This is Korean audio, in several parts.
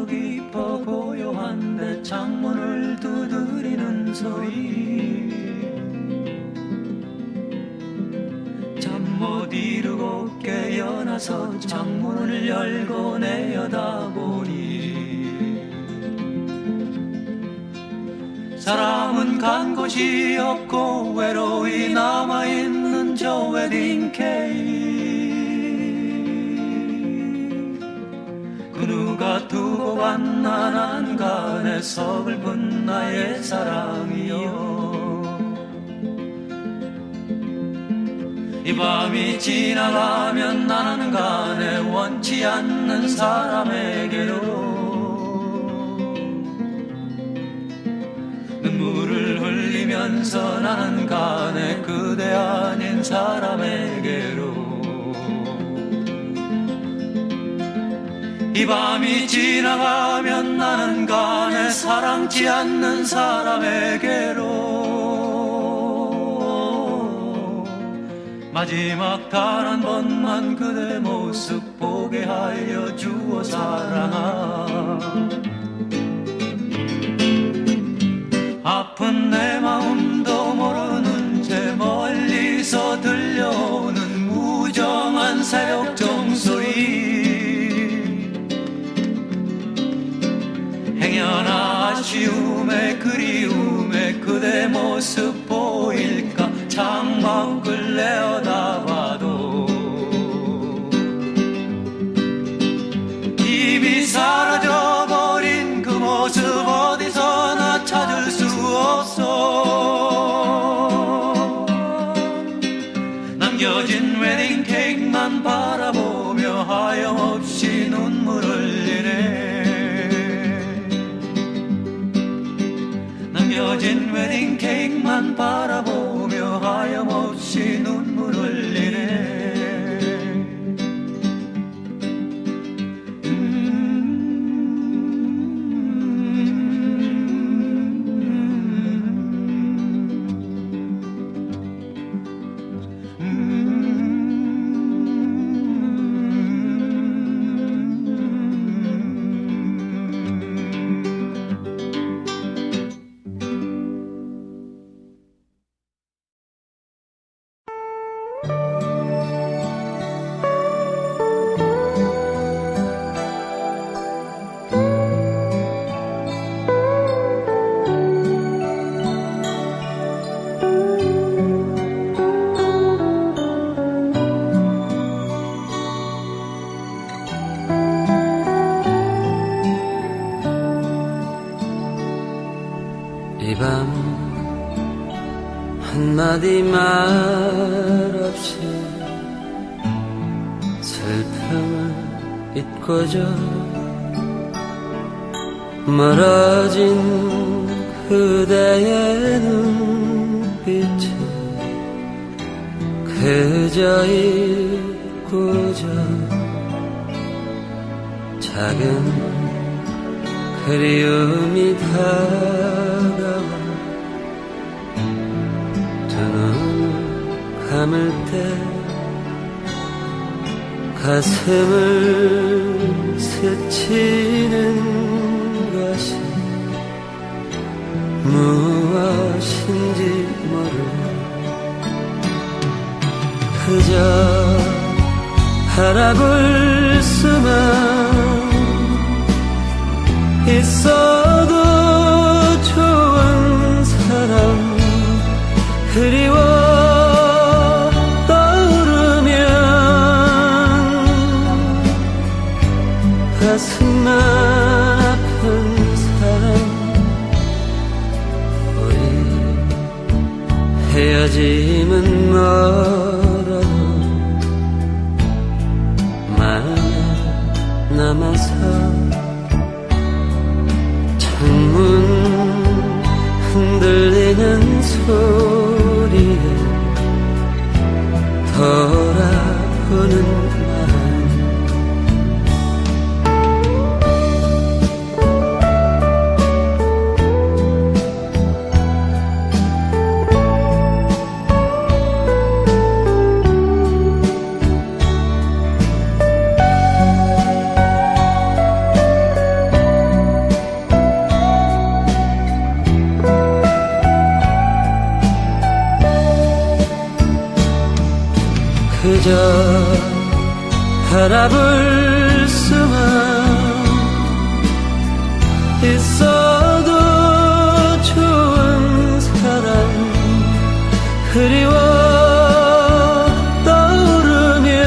더 깊어 고요한데 창문을 두드리는 소리. 잠 못 이루고 깨어나서 창문을 열고 내려다보니. 사람은 간 곳이 없고 외로이 남아있는 저 웨딩 케이 간난한 내 서글픈 나의 사랑이여 이 밤이 지나가면 나는 가네 원치 않는 사람에게로 눈물을 흘리면서 나는 가네 그대 아닌 사람에게로 이 밤이 지나가면 나는 가네 사랑치 않는 사람에게로 마지막 단 한 번만 그대 모습 보게 하여 주어 사랑아 아쉬움에 그리움에 그대 모습 보일까? 창밖을 내어다봐도. 이미 사라져버린 그 모습 어디서나 찾을 수 없어. 남겨진 웨딩 케이크만 바라보며 하염없이 케이 한마디 말 없이 슬픔을 잊고자 멀어진 그대의 눈빛에 그저 잊고자 작은 그리움이 다가와 감을 때 가슴을 스치는 것이 무엇인지 모르 그저 바라볼 수만 있어 헤어짐은 멀어도 마음에 남아서 창문 흔들리는 소리 그저 바라볼 수만 있어도 좋은 사람 그리워 떠오르면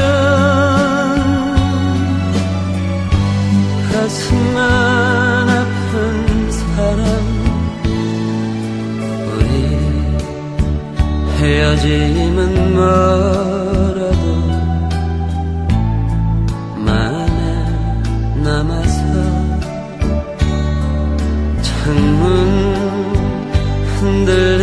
가슴만 아픈 사람 우리 헤어짐은 멀 창문 흔들